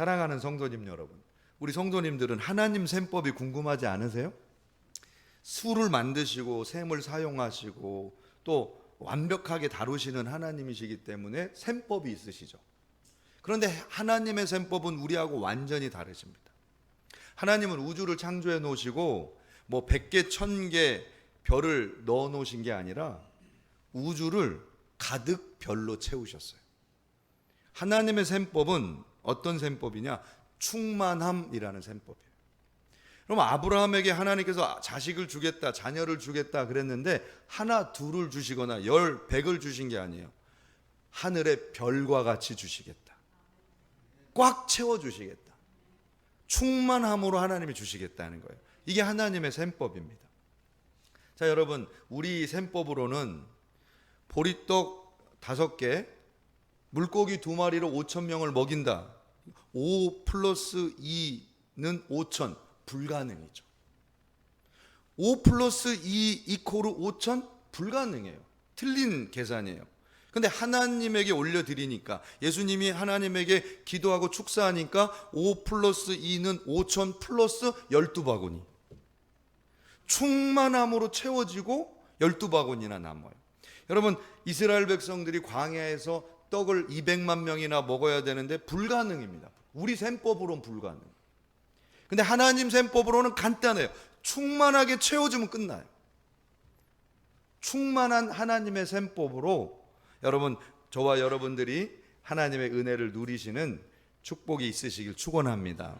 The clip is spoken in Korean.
사랑하는 성도님 여러분, 우리 성도님들은 하나님 셈법이 궁금하지 않으세요? 술을 만드시고 셈을 사용하시고 또 완벽하게 다루시는 하나님이시기 때문에 셈법이 있으시죠. 그런데 하나님의 셈법은 우리하고 완전히 다르십니다. 하나님은 우주를 창조해 놓으시고 뭐 100개, 1000개 별을 넣어 놓으신 게 아니라 우주를 가득 별로 채우셨어요. 하나님의 셈법은 어떤 셈법이냐? 충만함이라는 셈법이에요. 그럼 아브라함에게 하나님께서 자식을 주겠다, 자녀를 주겠다 그랬는데 하나, 둘을 주시거나 열, 백을 주신 게 아니에요. 하늘의 별과 같이 주시겠다. 꽉 채워 주시겠다. 충만함으로 하나님이 주시겠다는 거예요. 이게 하나님의 셈법입니다. 자, 여러분, 우리 셈법으로는 보리떡 다섯 개, 물고기 두 마리로 5천 명을 먹인다. 5 플러스 2는 5천 불가능이죠. 5 플러스 2 이코르 5천 불가능해요. 틀린 계산이에요. 근데 하나님에게 올려드리니까 예수님이 하나님에게 기도하고 축사하니까 5 플러스 2는 5천 플러스 12바구니. 충만함으로 채워지고 12바구니나 남아요. 여러분 이스라엘 백성들이 광야에서 떡을 200만 명이나 먹어야 되는데 불가능입니다. 우리 셈법으로는 불가능. 근데 하나님 셈법으로는 간단해요. 충만하게 채워주면 끝나요. 충만한 하나님의 셈법으로 여러분 저와 여러분들이 하나님의 은혜를 누리시는 축복이 있으시길 축원합니다.